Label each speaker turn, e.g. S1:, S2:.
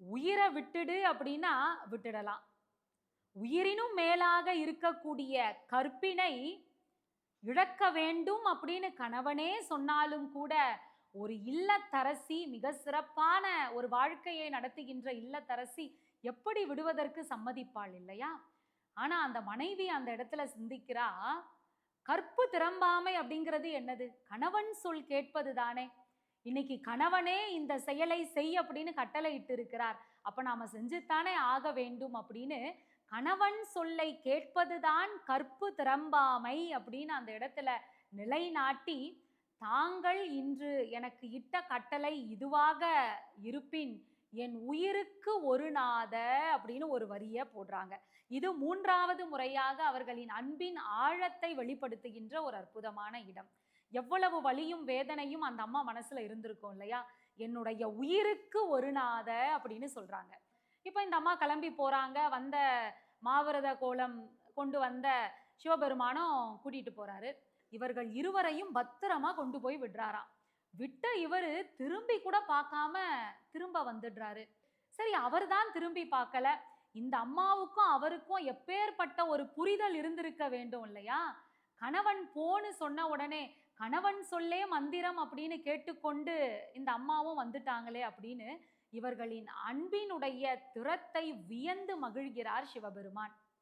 S1: உயிரை விட்டுடு அப்படின்னா விட்டுடலாம். உயிரினும் மேலாக இருக்கக்கூடிய கற்பினை இழக்க வேண்டும் அப்படின்னு கணவனே சொன்னாலும் கூட ஒரு இல்லத்தரசி மிக சிறப்பான ஒரு வாழ்க்கையை நடத்துகின்ற இல்லத்தரசி எப்படி விடுவதற்கு சம்மதிப்பாள் இல்லையா? ஆனா அந்த மனைவி அந்த இடத்துல சிந்திக்கிறா கற்பு திறம்பாமை அப்படிங்கிறது என்னது? கணவன் சொல் கேட்பது தானே. இன்னைக்கு கணவனே இந்த செயலை செய் அப்படின்னு கட்டளை இட்டு இருக்கிறார் அப்ப நாம செஞ்சுத்தானே ஆக வேண்டும் அப்படின்னு கணவன் சொல்லை கேட்பதுதான் கற்பு திறம்பாமை அப்படின்னு அந்த இடத்துல நிலைநாட்டி தாங்கள் இன்று எனக்கு இட்ட கட்டளை இதுவாக இருப்பின் என் உயிருக்கு ஒரு நாத அப்படின்னு ஒரு வரியை போடுறாங்க. இது மூன்றாவது முறையாக அவர்களின் அன்பின் ஆழத்தை வெளிப்படுத்துகின்ற ஒரு அற்புதமான இடம். எவ்வளவு வலியும் வேதனையும் அந்த அம்மா மனசுல இருந்திருக்கும் இல்லையா? என்னுடைய உயிருக்கு ஒரு நாத அப்படின்னு சொல்றாங்க. இப்போ இந்த அம்மா கிளம்பி போறாங்க. வந்த மாவிரத கோலம் கொண்டு வந்த சிவபெருமானும் கூட்டிட்டு போறாரு. இவர்கள் இருவரையும் பத்திரமா கொண்டு போய் விடுறாராம். விட்ட இவர் திரும்பி கூட பார்க்காம திரும்ப வந்துடுறாரு. சரி அவர் தான் திரும்பி பார்க்கல. இந்த அம்மாவுக்கும் அவருக்கும் எப்பேற்பட்ட ஒரு புரிதல் இருந்திருக்க வேண்டும் இல்லையா? கணவன் போன்னு சொன்ன உடனே கணவன் சொல்லே மந்திரம் அப்படின்னு கேட்டுக்கொண்டு இந்த அம்மாவும் வந்துட்டாங்களே அப்படின்னு இவர்களின் அன்பினுடைய திறத்தை வியந்து மகிழ்கிறார் சிவபெருமான்.